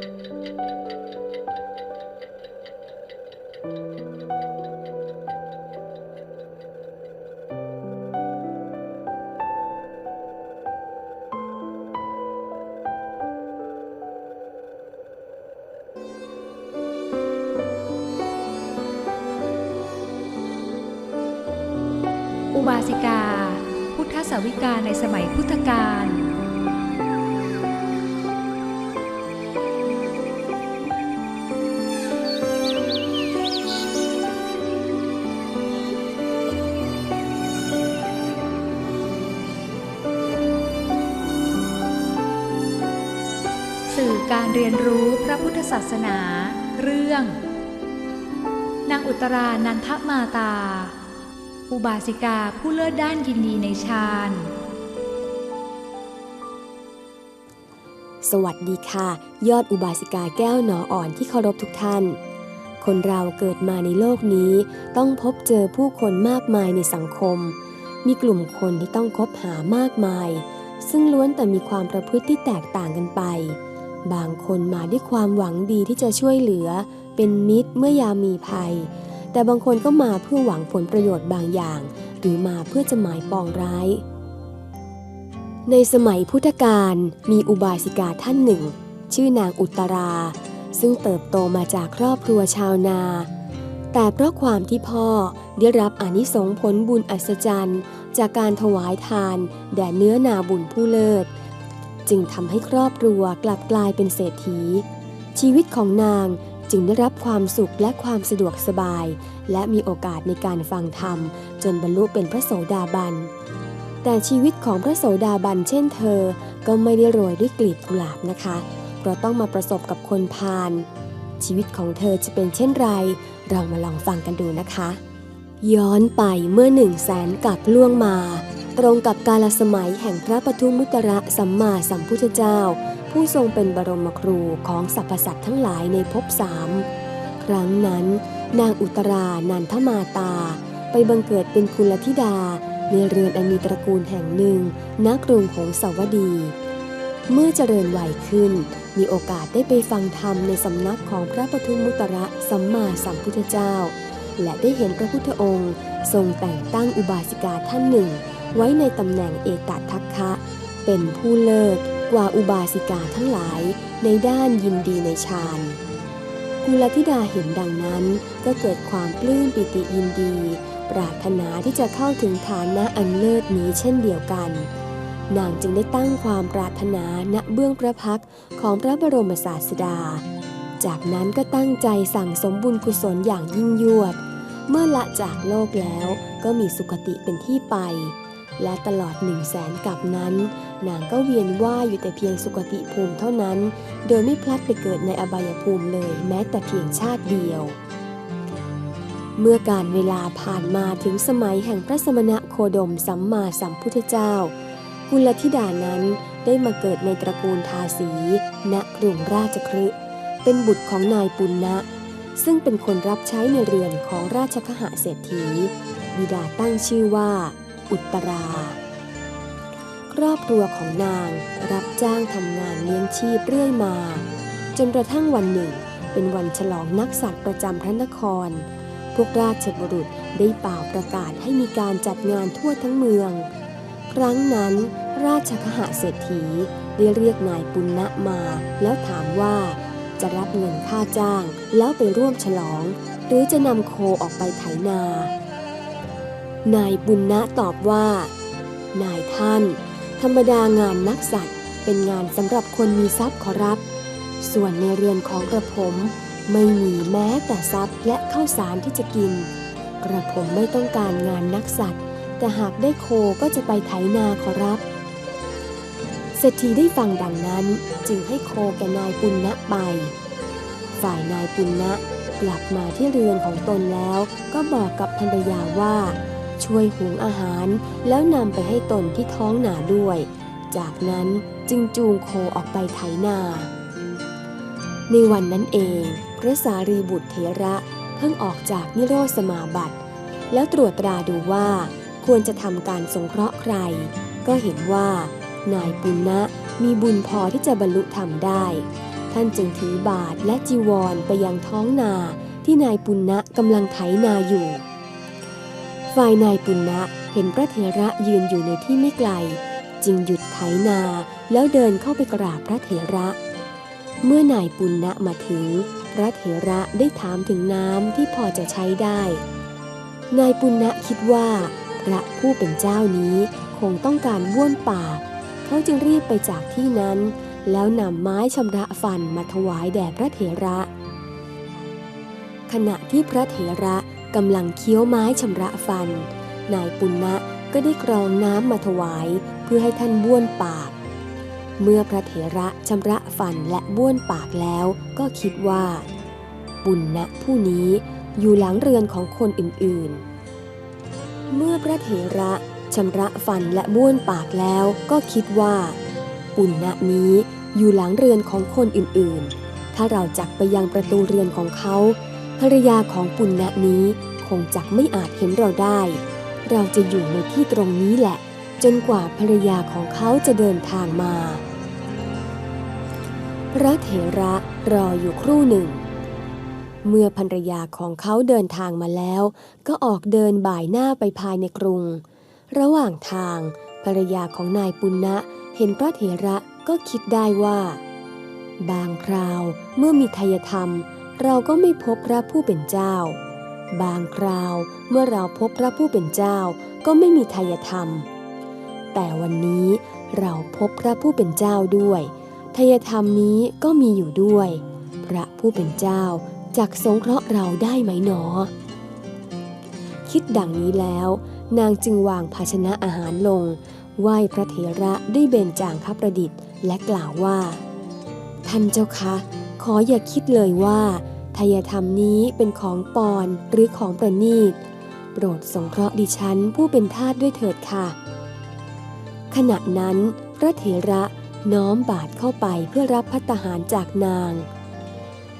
อุบาสิกา พุทธสาวิกาในสมัยพุทธกาล สื่อการเรียนรู้พระพุทธศาสนา เรื่อง นางอุตรานันทมาตา อุบาสิกาผู้เลิศด้านยินดีในฌาน สวัสดีค่ะ ยอดอุบาสิกาแก้วหนออ่อนที่เคารพทุกท่าน คนเราเกิดมาในโลกนี้ ต้องพบเจอผู้คนมากมายในสังคม มีกลุ่มคนที่ต้องคบหามากมายซึ่งล้วนแต่มีความประพฤติที่แตกต่างกันไป บางคนมาด้วยความหวังดีที่จะช่วยเหลือ เป็นมิตรเมื่อยามมีภัย แต่บางคนก็มาเพื่อหวังผลประโยชน์บางอย่าง หรือมาเพื่อจะหมายปองร้าย ในสมัยพุทธกาลมีอุบาสิกาท่านหนึ่ง ชื่อนางอุตรา ซึ่งเติบโตมาจากครอบครัวชาวนา แต่เพราะความที่พ่อได้รับอนิสงผลบุญอัศจรรย์ จากการถวายทาน แด่เนื้อนาบุญผู้เลิศ จึงทำให้ครอบครัวกลับกลายเป็นเศรษฐี ชีวิตของนางจึงได้รับความสุขและความสะดวกสบาย และมีโอกาสในการฟังธรรม จนบรรลุเป็นพระโสดาบัน แต่ชีวิตของพระโสดาบันเช่นเธอ ก็ไม่ได้โรยด้วยกลีบกุหลาบนะคะ เพราะต้องมาประสบกับคนพาลชีวิตของเธอจะเป็นเช่นไร เรามาลองฟังกันดูนะคะ ย้อนไปเมื่อหนึ่งแสนกับล่วงมา ตรงกับกาลสมัยแห่งพระปทุมมุตระสัมมาสัมพุทธเจ้า ผู้ทรงเป็นบรมครูของสรรพสัตว์ทั้งหลายในภพสามครั้งนั้น นางอุตรานันทมาตา ไปบังเกิดเป็นกุลธิดา ในเรือนอันมีตระกูลแห่งหนึ่งณกรุงหงสาวดี เมื่อเจริญวัยขึ้น มีโอกาสได้ไปฟังธรรมในสำนักของพระปทุมมุตระสัมมาสัมพุทธเจ้า และได้เห็นพระพุทธองค์ ทรงแต่งตั้งอุบาสิกาท่านหนึ่ง ไว้ในตำแหน่งเอกทัคคะ เป็นผู้เลิศกว่าอุบาสิกาทั้งหลายในด้านยินดีในฌานกุลธิดาเห็นดังนั้นก็เกิดความปลื้มปิติยินดี ปรารถนาที่จะเข้าถึงฐานะอันเลิศนี้เช่นเดียวกัน นางจึงได้ตั้งความปรารถนาณเบื้องพระพักของพระบรมศาสดา จากนั้นก็ตั้งใจสั่งสมบุญกุศลอย่างยิ่งยวด เมื่อละจากโลกแล้วก็มีสุคติเป็นที่ไป และตลอดหนึ่งแสนกับนั้น นางก็เวียนว่ายอยู่แต่เพียงสุคติภูมิเท่านั้น โดยไม่พลัดไปเกิดในอบายภูมิเลยแม้แต่เพียงชาติเดียว เมื่อการเวลาผ่านมาถึงสมัยแห่งพระสมณะโคดมสัมมาสัมพุทธเจ้า กุลธิดานั้นได้มาเกิดในตระกูลทาสี ณ กรุงราชคฤห์เป็นบุตรของนายปุณณะซึ่งเป็นคนรับใช้ในเรือนของราชคหะเศรษฐี บิดาตั้งชื่อว่า อุตรา ครอบครัวของนางรับจ้างทำงานเลี้ยงชีพเรื่อยมา จนกระทั่งวันหนึ่ง เป็นวันฉลองนักสัตว์ประจำพระนคร พวกราชบุรุษได้เป่าประกาศให้มีการจัดงานทั่วทั้งเมือง ครั้งนั้น ราชคหเศรษฐีได้เรียกนายปุณณะมา แล้วถามว่าจะรับเงินค่าจ้างแล้วไปร่วมฉลอง หรือจะนำโคออกไปไถนา นายปุณณะตอบว่า นายท่าน ธรรมดางานนักสัตว์เป็นงานสำหรับคนมีทรัพย์ขอรับ ส่วนในเรือนของกระผมไม่มีแม้แต่ทรัพย์และข้าวสารที่จะกิน กระผมไม่ต้องการงานนักสัตว์ แต่หากได้โคก็จะไปไถนาขอรับเศรษฐีได้ฟังดังนั้นจึงให้โคแก่นายปุณณะไป ฝ่ายนายปุณณะกลับมาที่เรือนของตนแล้วก็บอกกับภรรยาว่า ช่วยหุงอาหาร แล้วนำไปให้ตนที่ท้องหนาด้วย จากนั้นจึงจูงโคออกไปไถนา ในวันนั้นเอง พระสารีบุตรเถระเพิ่งออกจากนิโรธสมาบัติ แล้วตรวจตราดูว่าควรจะทำการสงเคราะห์ใคร ก็เห็นว่า นายปุณณะมีบุญพอที่จะบรรลุธรรมได้ ท่านจึงถือบาทและจีวรไปยังท้องนาที่นายปุณณะกำลังไถนาอยู่ ฝ่ายนายปุณณะเห็นพระเถระยืนอยู่ในที่ไม่ไกล จึงหยุดไถนาแล้วเดินเข้าไปกราบพระเถระ เมื่อนายปุณณะมาถึง พระเถระได้ถามถึงน้ำที่พอจะใช้ได้ นายปุณณะคิดว่า พระผู้เป็นเจ้านี้คงต้องการบ้วนปากเขาจึงรีบไปจากที่นั้น แล้วนำไม้ชำระฟันมาถวายแด่พระเถระ ขณะที่พระเถระ กำลังเคี้ยวไม้ชำระฟัน นายปุณณะก็ได้กรองน้ำมาถวายเพื่อให้ท่านบ้วนปาก เมื่อพระเถระชำระฟันและบ้วนปากแล้วก็คิดว่า ปุณณะผู้นี้อยู่หลังเรือนของคนอื่นๆ เมื่อพระเถระชำระฟันและบ้วนปากแล้วก็คิดว่า ปุณณะนี้อยู่หลังเรือนของคนอื่นๆ ถ้าเราจักไปยังประตูเรือนของเขา ภรรยาของปุณณะนี้คงจักไม่อาจเห็นเราได้ เราจะอยู่ในที่ตรงนี้แหละ จนกว่าภรรยาของเขาจะเดินทางมา พระเถระรออยู่ครู่หนึ่ง เมื่อภรรยาของเขาเดินทางมาแล้ว ก็ออกเดินบ่ายหน้าไปภายในกรุง ระหว่างทาง ภรรยาของนายปุณณะเห็นพระเถระก็คิดได้ว่า บางคราวเมื่อมีทายธรรม เราก็ไม่พบพระผู้เป็นเจ้า บางคราวเมื่อเราพบพระผู้เป็นเจ้าก็ไม่มีทายธรรม แต่วันนี้เราพบพระผู้เป็นเจ้าด้วยทายธรรมนี้ก็มีอยู่ด้วย พระผู้เป็นเจ้าจักสงเคราะห์เราได้ไหมหนอ คิดดังนี้แล้ว นางจึงวางภาชนะอาหารลง ไหว้พระเถระด้วยเบญจางคประดิษฐ์ และกล่าวว่า ท่านเจ้าคะ ขออย่าคิดเลยว่า ทายธรรมนี้เป็นของปอนหรือของประนีต โปรดสงเคราะห์ดิฉันผู้เป็นทาสด้วยเถิดค่ะ ขณะนั้น พระเถระน้อมบาทเข้าไปเพื่อรับพัตตาหารจากนาง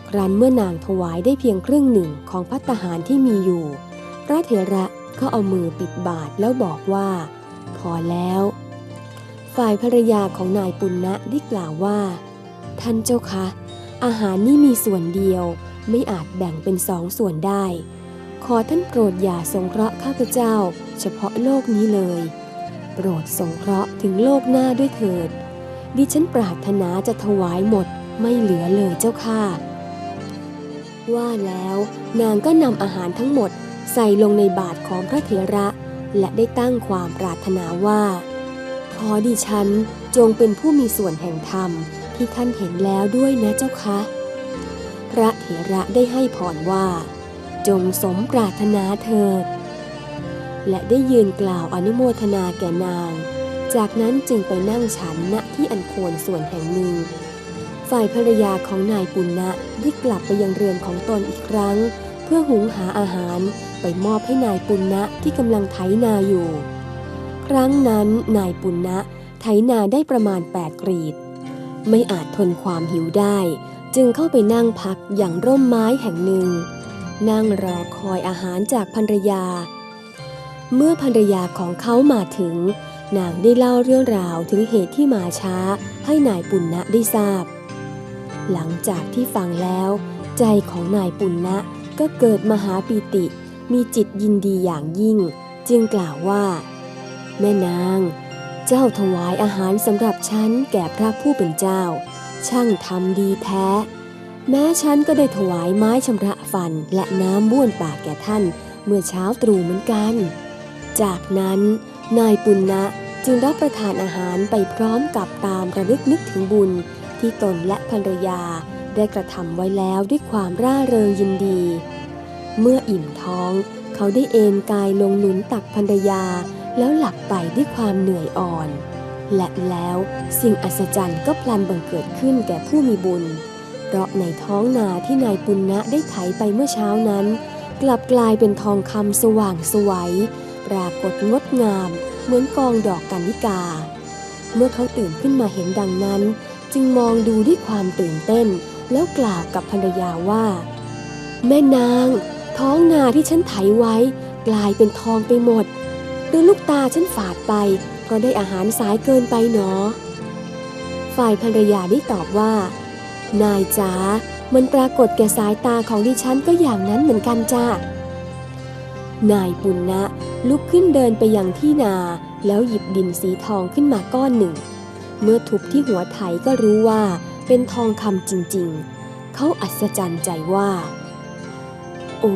ครั้นเมื่อนางถวายได้เพียงครึ่งหนึ่งของพัตตาหารที่มีอยู่ พระเถระก็เอามือปิดบาทแล้วบอกว่า พอแล้ว ฝ่ายภรรยาของนายปุณณะได้กล่าวว่า ท่านเจ้าคะ อาหารนี่มีส่วนเดียว ไม่อาจแบ่งเป็นสองส่วนได้ ขอท่านโปรดอย่าสงเคราะห์ข้าพเจ้า เฉพาะโลกนี้เลย โปรดสงเคราะห์ถึงโลกหน้าด้วยเถิด ดิฉันปรารถนาจะถวายหมดไม่เหลือเลยเจ้าค่ะ ว่าแล้วนางก็นำอาหารทั้งหมดใส่ลงในบาทของพระเถระ และได้ตั้งความปรารถนาว่า ขอดิฉันจงเป็นผู้มีส่วนแห่งธรรมที่ท่านเห็นแล้วด้วยนะเจ้าคะ พระเถระได้ให้พรว่า จงสมปรารถนาเถิด และได้ยืนกล่าวอนุโมทนาแก่นาง จากนั้นจึงไปนั่งฉันณที่อันควรส่วนแห่งหนึ่ง ฝ่ายภรรยาของนายปุณณะได้กลับไปยังเรือนของตนอีกครั้ง เพื่อหุงหาอาหารไปมอบให้นายปุณณะที่กำลังไถนาอยู่ ครั้งนั้นนายปุณณะไถนาได้ประมาณ8กรีด ไม่อาจทนความหิวได้ จึงเข้าไปนั่งพักอย่างร่มไม้แห่งหนึ่ง นั่งรอคอยอาหารจากภรรยา เมื่อภรรยาของเขามาถึง นางได้เล่าเรื่องราวถึงเหตุที่มาช้าให้นายปุณณะได้ทราบ หลังจากที่ฟังแล้ว ใจของนายปุณณะก็เกิดมหาปีติ มีจิตยินดีอย่างยิ่ง จึงกล่าวว่า แม่นาง เจ้าถวายอาหารสำหรับฉันแก่พระผู้เป็นเจ้า ช่างทำดีแท้ แม้ฉันก็ได้ถวายไม้ชำระฟันและน้ำบ้วนปากแก่ท่านเมื่อเช้าตรู่เหมือนกัน จากนั้นนายปุณณะจึงรับประทานอาหารไปพร้อมกับตามระลึกนึกถึงบุญที่ตนและภรรยาได้กระทำไว้แล้วด้วยความร่าเริงยินดี เมื่ออิ่มท้องเขาได้เอนกายลงหนุนตักภรรยา แล้วหลับไปด้วยความเหนื่อยอ่อน และแล้วสิ่งอัศจรรย์ก็พลันบังเกิดขึ้นแก่ผู้มีบุญ เพราะในท้องนาที่นายปุณณะได้ไถไปเมื่อเช้านั้น กลับกลายเป็นทองคำสว่างสวัยปรากฏงดงามเหมือนกองดอกกันนิกา เมื่อเขาตื่นขึ้นมาเห็นดังนั้น จึงมองดูด้วยความตื่นเต้น แล้วกล่าวกับภรรยาว่า แม่นาง ท้องนาที่ฉันไถไว้ กลายเป็นทองไปหมด หรือลูกตาฉันฝาดไป เพราะได้อาหารสายเกินไปหนอ ฝ่ายภรรยาได้ตอบว่า นายจ๋ามันปรากฏแก่สายตาของดิฉันก็อย่างนั้นเหมือนกันจ้านายปุณณะลุกขึ้นเดินไปยังที่นา แล้วหยิบดินสีทองขึ้นมาก้อนหนึ่ง เมื่อทุบที่หัวไถก็รู้ว่าเป็นทองคำจริงๆ เขาอัศจรรย์ใจว่า โอ้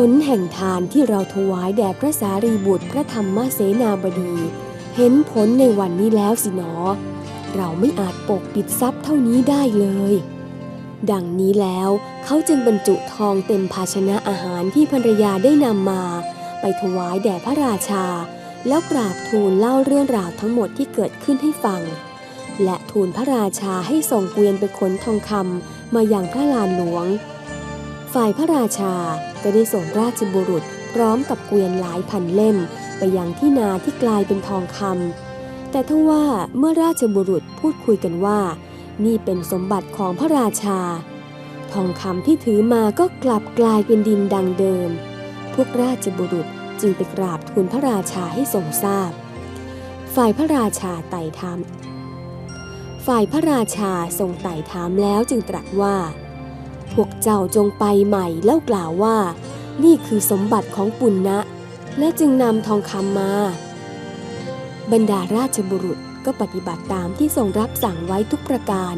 ผลแห่งทานที่เราถวายแด่พระสารีบุตรพระธรรมเสนาบดี เห็นผลในวันนี้แล้วสิหนอ เราไม่อาจปกปิดทรัพย์เท่านี้ได้เลย ดังนี้แล้วเขาจึงบรรจุทองเต็มภาชนะอาหารที่ภรรยาได้นำมา ไปถวายแด่พระราชา แล้วกราบทูลเล่าเรื่องราวทั้งหมดที่เกิดขึ้นให้ฟัง และทูลพระราชาให้ส่งเกวียนไปขนทองคำมาอย่างพระลานหลวง ฝ่ายพระราชาก็ได้ส่งราชบุรุษพร้อมกับเกวียนหลายพันเล่ม ไปยังที่นาที่กลายเป็นทองคำแต่ทว่าเมื่อราชบุรุษพูดคุยกันว่า นี่เป็นสมบัติของพระราชา ทองคำที่ถือมาก็กลับกลายเป็นดินดังเดิม พวกราชบุรุษจึงไปกราบทูลพระราชาให้ทรงทราบ ฝ่ายพระราชาไต่ถาม ฝ่ายพระราชาทรงไต่ถามแล้วจึงตรัสว่า พวกเจ้าจงไปใหม่แล้วกล่าวว่า นี่คือสมบัติของปุณณะและจึงนำทองคำมา บรรดาราชบุรุษก็ปฏิบัติตามที่ทรงรับสั่งไว้ทุกประการ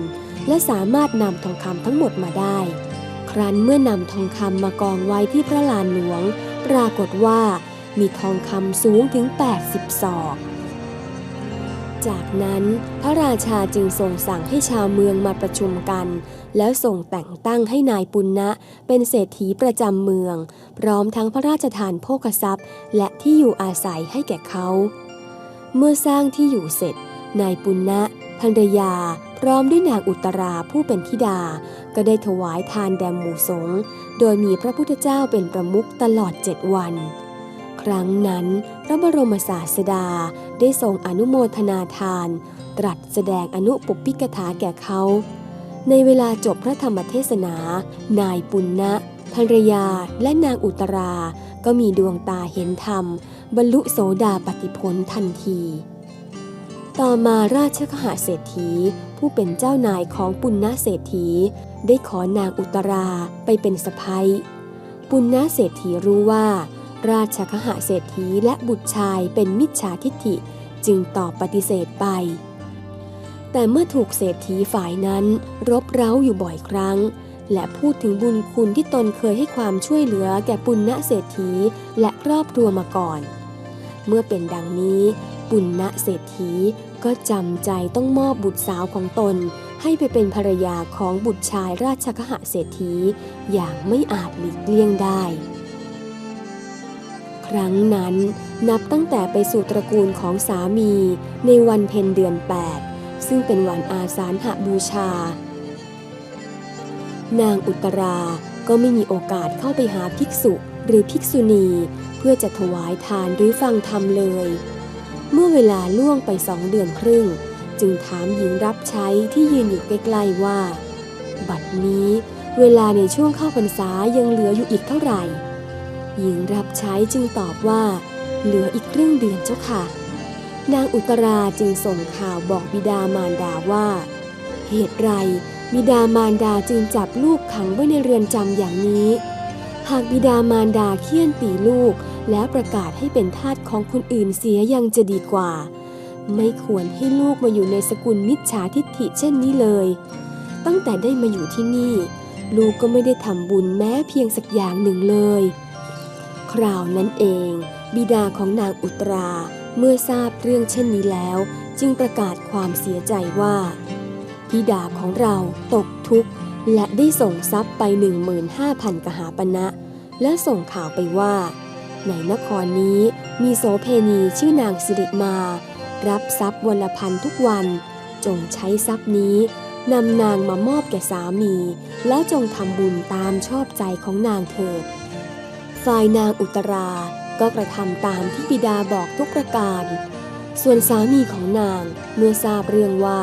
และสามารถนำทองคำทั้งหมดมาได้ ครั้นเมื่อนำทองคำมากองไว้ที่พระลานหลวง ปรากฏว่ามีทองคำสูงถึง 80ศอก จากนั้นพระราชาจึงทรงสั่งให้ชาวเมืองมาประชุมกัน แล้วส่งแต่งตั้งให้นายปุณณะ เป็นเศรษฐีประจำเมือง พร้อมทั้งพระราชทานโภคทรัพย์ และที่อยู่อาศัยให้แก่เขา เมื่อสร้างที่อยู่เสร็จ นายปุณณะภรรยา พร้อมด้วยนางอุตราผู้เป็นธิดา ก็ได้ถวายทานแด่หมู่สงฆ์โดยมีพระพุทธเจ้าเป็นประมุขตลอดเจ็ดวัน ครั้งนั้น พระบรมศาสดาได้ทรงอนุโมทนาทาน ตรัสแสดงอนุปปิกถาแก่เขา ในเวลาจบพระธรรมเทศนา นายปุณณะภรรยาและนางอุตรา ก็มีดวงตาเห็นธรรม บรรลุโสดาปติผลทันที ต่อมาราชคหเศรษฐีผู้เป็นเจ้านายของปุณณะเศรษฐี ได้ขอนางอุตราไปเป็นสะพ้ยปุณณะเศรษฐีรู้ว่า ราชคหเศรษฐีและบุตรชายเป็นมิจฉาทิฐิจึงตอบปฏิเสธไป แต่เมื่อถูกเศรษฐีฝ่ายนั้นรบเร้าอยู่บ่อยครั้ง และพูดถึงบุญคุณที่ตนเคยให้ความช่วยเหลือแก่ปุณณเศรษฐีและครอบครัวมาก่อน เมื่อเป็นดังนี้ปุณณเศรษฐีก็จำใจต้องมอบบุตรสาวของตน ให้ไปเป็นภรรยาของบุตรชายราชคหเศรษฐีอย่างไม่อาจหลีกเลี่ยงได้ ครั้งนั้นนับตั้งแต่ไปสู่ตระกูลของสามีในวันเพ็ญเดือน 8 ซึ่งเป็นวันอาสาฬหบูชา นางอุตราก็ไม่มีโอกาสเข้าไปหาภิกษุหรือภิกษุณี เพื่อจะถวายทานหรือฟังธรรมเลย เมื่อเวลาล่วงไปสองเดือนครึ่ง จึงถามหญิงรับใช้ที่ยืนอยู่ใกล้ๆว่า บัดนี้เวลาในช่วงเข้าพรรษายังเหลืออยู่อีกเท่าไหร่ หญิงรับใช้จึงตอบว่า เหลืออีกครึ่งเดือนเจ้าค่ะ นางอุตราจึงส่งข่าวบอกบิดามารดาว่า เหตุไรบิดามารดาจึงจับลูกขังไว้ในเรือนจำอย่างนี้ หากบิดามารดาเคี่ยนตีลูก แล้วประกาศให้เป็นทาสของคนอื่นเสียยังจะดีกว่า ไม่ควรให้ลูกมาอยู่ในสกุลมิจฉาทิฐิเช่นนี้เลย ตั้งแต่ได้มาอยู่ที่นี่ ลูกก็ไม่ได้ทำบุญแม้เพียงสักอย่างหนึ่งเลย ราวนั้นเอง บิดาของนางอุตรา เมื่อทราบเรื่องเช่นนี้แล้ว จึงประกาศความเสียใจว่าธิดาของเราตกทุกข์ และได้ส่งทรัพย์ไป 15,000 กหาปณะและส่งข่าวไปว่า ในนครนี้มีโสเพณีชื่อนางสิริมา รับทรัพย์วันละพันทุกวัน จงใช้ทรัพย์นี้นำนางมามอบแก่สามี แล้วจงทำบุญตามชอบใจของนางเถิด ฝ่ายนางอุตราก็กระทำตามที่บิดาบอกทุกประการ ส่วนสามีของนางเมื่อทราบเรื่องว่า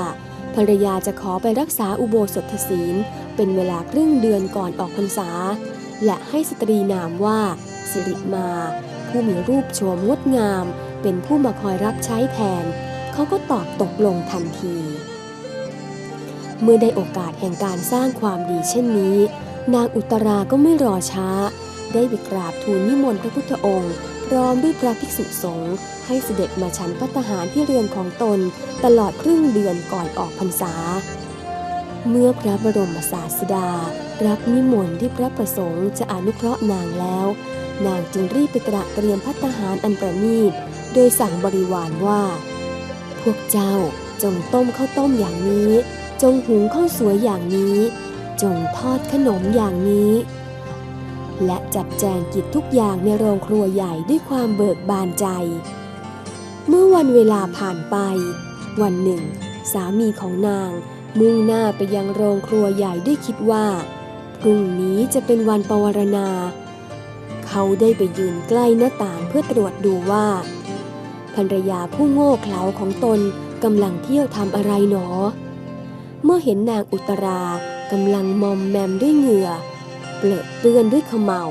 ภรรยาจะขอไปรักษาอุโบสถศีล เป็นเวลาครึ่งเดือนก่อนออกพรรษา และให้สตรีนามว่า สิริมา ผู้มีรูปโฉมงดงาม เป็นผู้มาคอยรับใช้แทน เขาก็ตอบตกลงทันที เมื่อได้โอกาสแห่งการสร้างความดีเช่นนี้ นางอุตราก็ไม่รอช้า ได้ไปกราบทูลนิมนต์พระพุทธองค์พร้อมด้วยพระภิกษุสงฆ์ให้เสด็จมาฉันพัตหารที่เรือนของตนตลอดครึ่งเดือนก่อนออกพรรษา เมื่อพระบรมศาสดา รับนิมนต์ที่พระประสงค์จะอนุเคราะห์นางแล้ว นางจึงรีบไปตระเตรียมพัตหารอันประณีต โดยสั่งบริวารว่า พวกเจ้าจงต้มข้าวต้มอย่างนี้ จงหุงข้าวสวยอย่างนี้ จงทอดขนมอย่างนี้ และจัดแจงกิจทุกอย่างในโรงครัวใหญ่ด้วยความเบิกบานใจ เมื่อวันเวลาผ่านไป วันหนึ่ง สามีของนางมุ่งหน้าไปยังโรงครัวใหญ่ด้วยคิดว่าพรุ่งนี้จะเป็นวันปวารณา เขาได้ไปยืนใกล้หน้าต่างเพื่อตรวจดูว่าภรรยาผู้โง่เขลาของตนกำลังเที่ยวทำอะไรหนอ เมื่อเห็นนางอุตรากำลังมอมแมมด้วยเหงื่อ เปลอะเปื้อนด้วยขมเหลา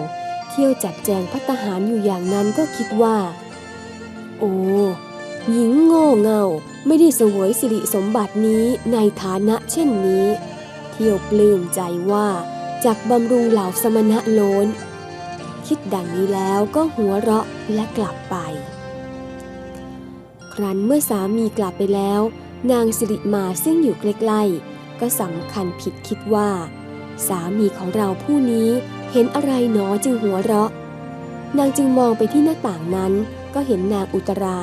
เที่ยวจัดแจงพัตตาหารอยู่อย่างนั้นก็คิดว่า โอ้หญิงโง่เงาไม่ได้เสวยสิริสมบัตินี้ในฐานะเช่นนี้ เที่ยวปลื้มใจว่าจากบำรุงเหล่าสมณะโลนคิดดังนี้แล้วก็หัวเราะและกลับไป ครั้นเมื่อสามีกลับไปแล้ว นางสิริมาซึ่งอยู่ใกล้ๆก็สำคัญผิดคิดว่า สามีของเราผู้นี้เห็นอะไรหนอจึงหัวเราะ นางจึงมองไปที่หน้าต่างนั้น ก็เห็นนางอุตรา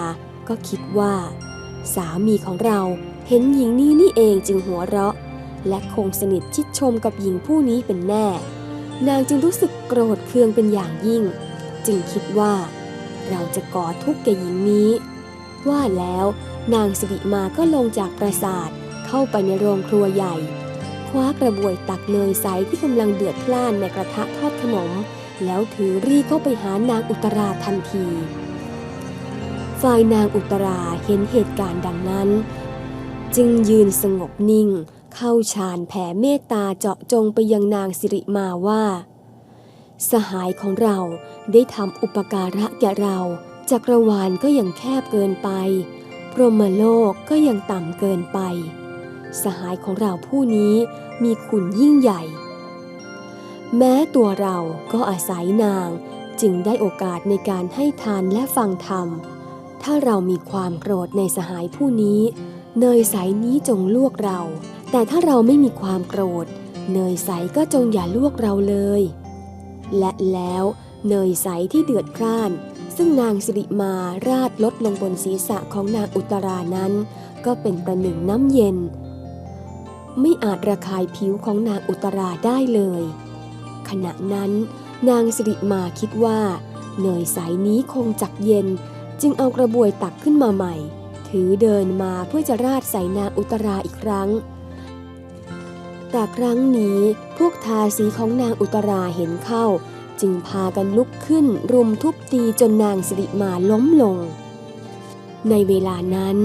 ก็คิดว่า สามีของเราเห็นหญิงนี้นี่เองจึงหัวเราะ และคงสนิทชิดชมกับหญิงผู้นี้เป็นแน่ นางจึงรู้สึกโกรธเคืองเป็นอย่างยิ่ง จึงคิดว่า เราจะก่อทุกข์แก่หญิงนี้ ว่าแล้วนางสิริมาก็ลงจากปราสาทเข้าไปในโรงครัวใหญ่ คว้ากระบวยตักเนยใสที่กำลังเดือดพล่านในกระทะทอดขนม แล้วถือรีเข้าไปหานางอุตราทันที ฝ่ายนางอุตราเห็นเหตุการณ์ดังนั้น จึงยืนสงบนิ่ง เข้าฌานแผ่เมตตาเจาะจงไปยังนางสิริมาว่า สหายของเราได้ทำอุปการะแก่เราจักรวาลก็ยังแคบเกินไป พรหมโลกก็ยังต่ำเกินไป สหายของเราผู้นี้มีคุณยิ่งใหญ่ แม้ตัวเราก็อาศัยนางจึงได้โอกาสในการให้ทานและฟังธรรม ถ้าเรามีความโกรธในสหายผู้นี้ เนยใสนี้จงลวกเรา แต่ถ้าเราไม่มีความโกรธ เนยใสก็จงอย่าลวกเราเลย และแล้วเนยใสที่เดือดคร่าน ซึ่งนางสิริมาราดลดลงบนศีรษะของนางอุตรานั้น ก็เป็นประหนึ่งน้ำเย็น ไม่อาจระคายผิวของนางอุตราได้เลย ขณะนั้นนางสิริมาคิดว่า เนยใสนี้คงจักเย็น จึงเอากระบวยตักขึ้นมาใหม่ ถือเดินมาเพื่อจะราดใส่นางอุตราอีกครั้ง แต่ครั้งนี้พวกทาสีของนางอุตราเห็นเข้า จึงพากันลุกขึ้นรุมทุบตีจนนางสิริมาล้มลง ในเวลานั้น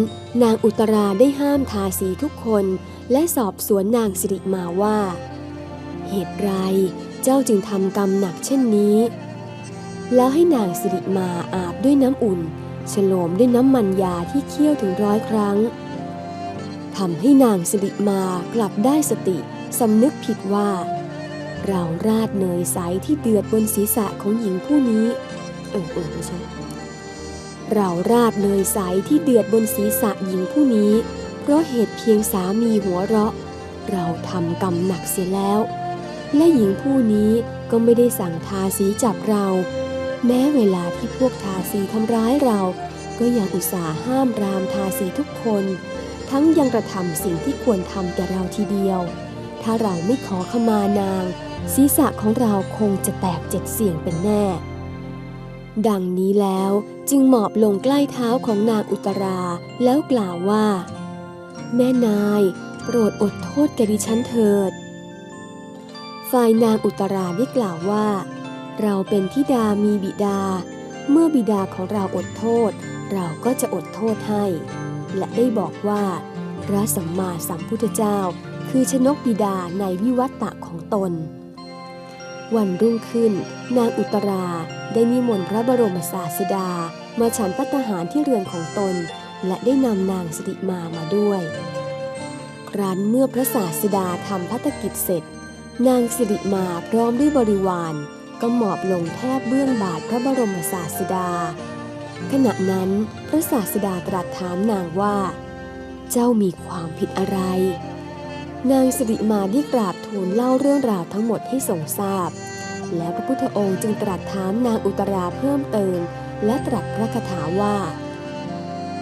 นางอุตราได้ห้ามทาสีทุกคน และสอบสวนนางสิริมาว่า เหตุไรเจ้าจึงทำกรรมหนักเช่นนี้ แล้วให้นางสิริมาอาบด้วยน้ำอุ่นฉโลมด้วยน้ำมันยาที่เคี่ยวถึงร้อยครั้งทำให้นางสิริมากลับได้สติสำนึกผิดว่า เราราดเนยใสที่เดือดบนศีรษะของหญิงผู้นี้เออเออไม่ใช่เราราดเนยใสที่เดือดบนศีรษะหญิงผู้นี้ เพราะเหตุเพียงสามีหัวเราะ เราทำกรรมหนักเสียแล้ว และหญิงผู้นี้ก็ไม่ได้สั่งทาสีจับเรา แม้เวลาที่พวกทาสีทำร้ายเรา ก็ยังอุตส่าห์ห้ามรามทาสีทุกคน ทั้งยังกระทำสิ่งที่ควรทำแก่เราทีเดียว ถ้าเราไม่ขอขมานาง ศีรษะของเราคงจะแตกเจ็ดเสียงเป็นแน่ดังนี้แล้วจึงหมอบลงใกล้เท้าของนางอุตราแล้วกล่าวว่า แม่นาย โปรดอดโทษแกดิฉันเถิด ฝ่ายนางอุตราได้กล่าวว่า เราเป็นธิดามีบิดา เมื่อบิดาของเราอดโทษ เราก็จะอดโทษให้ และได้บอกว่า พระสัมมาสัมพุทธเจ้า คือชนกบิดาในวิวัตตะของตน วันรุ่งขึ้น นางอุตราได้นิมนต์พระบรมศาสดา มาฉันพัตตาหารที่เรือนของตน และได้นำนางสิริมามาด้วยคครั้นเมื่อพระศาสดาทำพัฒกิจเสร็จ นางสิริมาพร้อมด้วยบริวารก็หมอบลงแทบเบื้องบาทพระบรมศาสดา ขณะนั้นพระศาสดาตรัสถามนางว่า เจ้ามีความผิดอะไร นางสิริมาได้กราบทูลเล่าเรื่องราวทั้งหมดให้ทรงทราบ แล้วพระพุทธองค์จึงตรัสถามนางอุตราเพิ่มเติม และตรัสพระคาถาว่า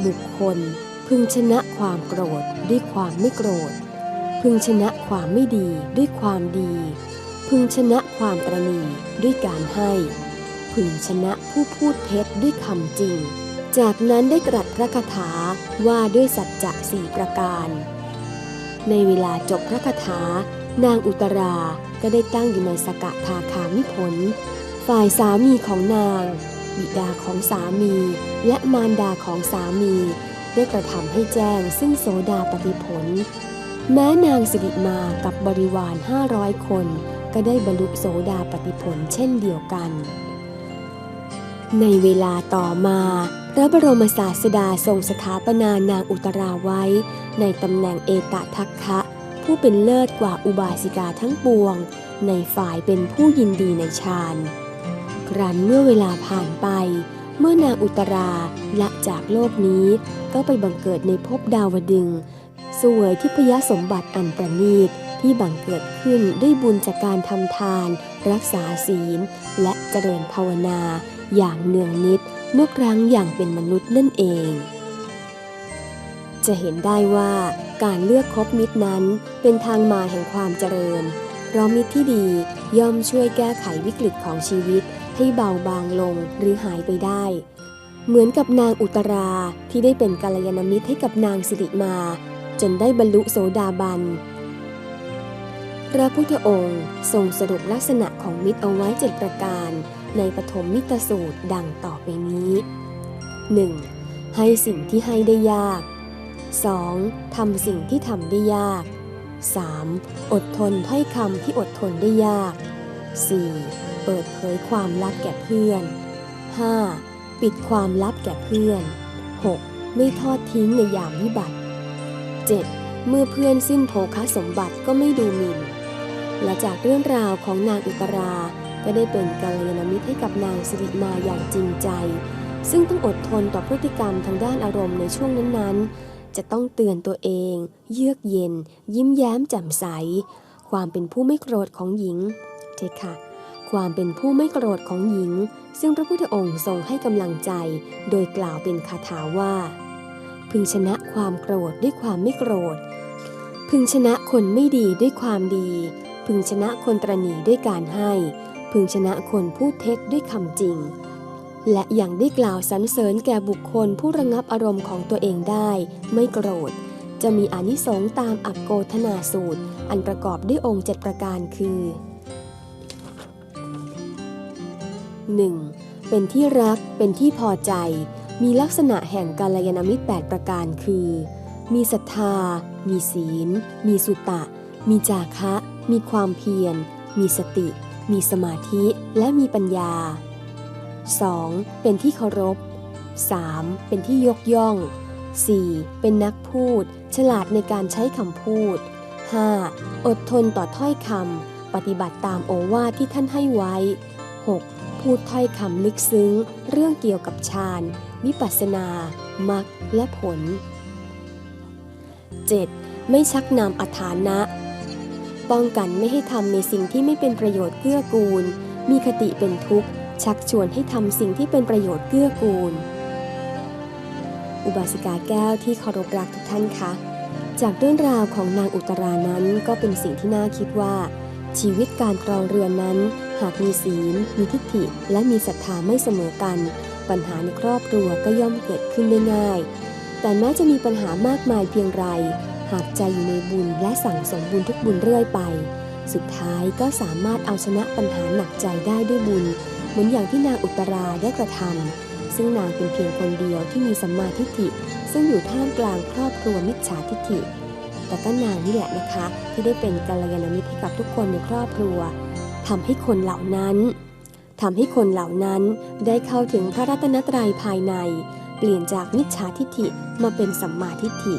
บุคคล พึงชนะความโกรธด้วยความไม่โกรธ พึงชนะความไม่ดีด้วยความดี พึงชนะความตรณีด้วยการให้ พึงชนะผู้พูดเท็จด้วยคำจริง จากนั้นได้ตรัสพระคาถาว่าด้วยสัจจะสี่ประการ ในเวลาจบพระคาถานางอุตราก็ได้ตั้งอยู่ในสกทาคามิผล ฝ่ายสามีของนาง บิดาของสามี และมารดาของสามี ได้กระทำให้แจ้งซึ่งโสดาปฏิผล แม้นางสิริมากับบริวาร 500 คน ก็ได้บรรลุโสดาปฏิผลเช่นเดียวกัน ในเวลาต่อมาพระบรมศาสดาทรงสถาปนานางอุตราไว้ ในตำแหน่งเอตทัคคะผู้เป็นเลิศกว่าอุบาสิกาทั้งปวง ในฝ่ายเป็นผู้ยินดีในฌาน ครั้นเมื่อเวลาผ่านไป เมื่อนางอุตราละจากโลกนี้ก็ไปบังเกิดในภพดาวดึงส์สวยทิพยสมบัติอันประณีตที่บังเกิดขึ้นด้วยบุญจากการทำทาน รักษาศีล และเจริญภาวนา อย่างเนืองนิดเมื่อครั้งอย่างเป็นมนุษย์นั่นเอง จะเห็นได้ว่าการเลือกคบมิตรนั้นเป็นทางมาแห่งความเจริญเพราะมิตรที่ดีย่อมช่วยแก้ไขวิกฤตของชีวิต ให้เบาบางลงหรือหายไปได้ เหมือนกับนางอุตราที่ได้เป็นกัลยาณมิตรให้กับนางสิริมา จนได้บรรลุโสดาบัน พระพุทธองค์ทรงสรุปลักษณะของมิตรเอาไว้เจ็ดประการ ในปฐมมิตรสูตรดังต่อไปนี้ 1. ให้สิ่งที่ให้ได้ยาก 2. ทำสิ่งที่ทำได้ยาก 3. อดทนถ้อยคำที่อดทนได้ยาก 4. เปิดเผยความลับแก่เพื่อน 5. ปิดความลับแก่เพื่อน 6. ไม่ทอดทิ้งในยามวิบัติ 7. เมื่อเพื่อนสิ้นโภคสมบัติก็ไม่ดูหมิ่น และจากเรื่องราวของนางอุตรา ก็ได้เป็นกัลยาณมิตรให้กับนางสิริมาอย่างจริงใจ ซึ่งต้องอดทนต่อพฤติกรรมทางด้านอารมณ์ในช่วงนั้นๆ จะต้องเตือนตัวเอง เยือกเย็น ยิ้มแย้มแจ่มใส ความเป็นผู้ไม่โกรธของหญิงใช่ค่ะ ความเป็นผู้ไม่โกรธของหญิง ซึ่งพระพุทธองค์ทรงให้กำลังใจ โดยกล่าวเป็นคาถาว่า พึงชนะความโกรธด้วยความไม่โกรธ พึงชนะคนไม่ดีด้วยความดี พึงชนะคนตรณีด้วยการให้ พึงชนะคนพูดเท็จด้วยคำจริง และอย่างได้กล่าวสรรเสริญแก่บุคคลผู้ระงับอารมณ์ของตัวเองได้ ไม่โกรธจะมีอนิสงส์ตามอักโกธนาสูตร อันประกอบด้วยองค์เจ็ดประการคือ 1. เป็นที่รัก เป็นที่พอใจ มีลักษณะแห่งกาลยานมิตร 8 ประการคือ มีศรัทธา มีศีล มีสุตะ มีจาคะ มีความเพียร มีสติ มีสมาธิ และมีปัญญา 2. เป็นที่เคารพ 3. เป็นที่ยกย่อง 4. เป็นนักพูด ฉลาดในการใช้คำพูด 5. อดทนต่อถ้อยคำ ปฏิบัติตามโอวาทที่ท่านให้ไว้ 6. พูดถ้อยคำลึกซึ้ง เรื่องเกี่ยวกับฌานวิปัสสนามรรคและผล 7. ไม่ชักนำอัฐานะ ป้องกันไม่ให้ทำในสิ่งที่ไม่เป็นประโยชน์เกื้อกูล มีคติเป็นทุกข์ ชักชวนให้ทำสิ่งที่เป็นประโยชน์เกื้อกูล อุบาสิกาแก้วที่เคารพรักทุกท่านคะ จากเรื่องราวของนางอุตรานั้นก็เป็นสิ่งที่น่าคิดว่า ชีวิตการครองเรือนนั้น หากมีศีล มีทิฏฐิ และมีศรัทธาไม่เสมอกัน ปัญหาในครอบครัวก็ย่อมเกิดขึ้นได้ง่าย แต่แม้จะมีปัญหามากมายเพียงไร หากใจอยู่ในบุญและสั่งสมบุญทุกบุญเรื่อยไป สุดท้ายก็สามารถเอาชนะปัญหาหนักใจได้ด้วยบุญ เหมือนอย่างที่นางอุตราได้กระทำซึ่งนางเป็นเพียงคนเดียวที่มีสัมมาทิฏฐิ ซึ่งอยู่ท่ามกลางครอบครัวมิจฉาทิฏฐิแต่ก็นางนี่แหละนะคะ ที่ได้เป็นกัลยาณมิตรให้กับทุกคนในครอบครัว ทำให้คนเหล่านั้นทำให้คนเหล่านั้นได้เข้าถึงพระรัตนตรัยภายใน เปลี่ยนจากมิจฉาทิฐิมาเป็นสัมมาทิฏฐิ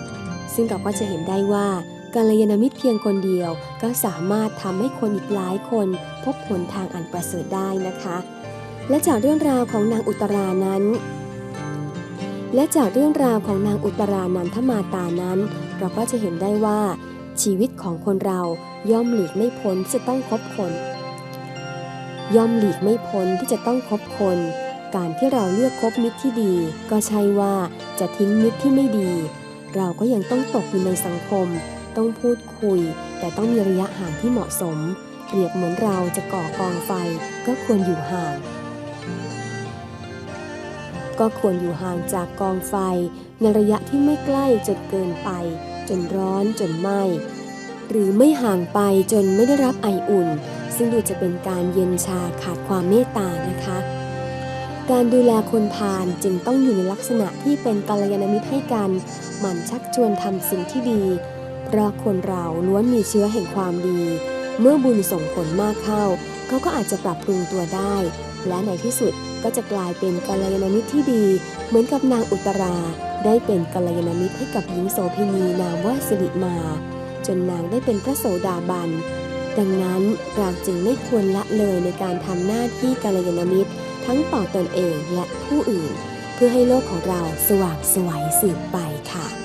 ซึ่งเราก็จะเห็นได้ว่ากัลยาณมิตรเพียงคนเดียวก็สามารถทำให้คนอีกหลายคนพบหนทางอันประเสริฐได้นะคะ และจากเรื่องราวของนางอุตรานั้น และจากเรื่องราวของนางอุตรานันทมาตานั้น เราก็จะเห็นได้ว่าชีวิตของคนเราย่อมหลีกไม่พ้นจะต้องคบคน ย่อมหลีกไม่พ้นที่จะต้องคบคน การที่เราเลือกคบมิตรที่ดี ก็ใช่ว่าจะทิ้งมิตรที่ไม่ดี เราก็ยังต้องตกอยู่ในสังคม ต้องพูดคุย แต่ต้องมีระยะห่างที่เหมาะสม เปรียบเหมือนเราจะก่อกองไฟ ก็ควรอยู่ห่าง ก็ควรอยู่ห่างจากกองไฟ ในระยะที่ไม่ใกล้จนเกินไป จนร้อนจนไหม้หรือไม่ห่างไปจนไม่ได้รับไออุ่น ซึ่งดูจะเป็นการเย็นชาขาดความเมตตานะคะ การดูแลคนพาลจึงต้องอยู่ในลักษณะที่เป็นกัลยาณมิตรให้กัน หมั่นชักชวนทำสิ่งที่ดี เพราะคนเราล้วนมีเชื้อแห่งความดี เมื่อบุญส่งผลมากเข้า เขาก็อาจจะปรับปรุงตัวได้ และในที่สุดก็จะกลายเป็นกัลยาณมิตรที่ดี เหมือนกับนางอุตรา ได้เป็นกัลยาณมิตรให้กับหญิงโสเภณีนามว่าสิริมา จนนางได้เป็นพระโสดาบัน ดังนั้นเราจึงไม่ควรละเลยในการทำหน้าที่กัลยาณมิตร ทั้งต่อตนเองและผู้อื่น เพื่อให้โลกของเราสว่างสวยสืบไปค่ะ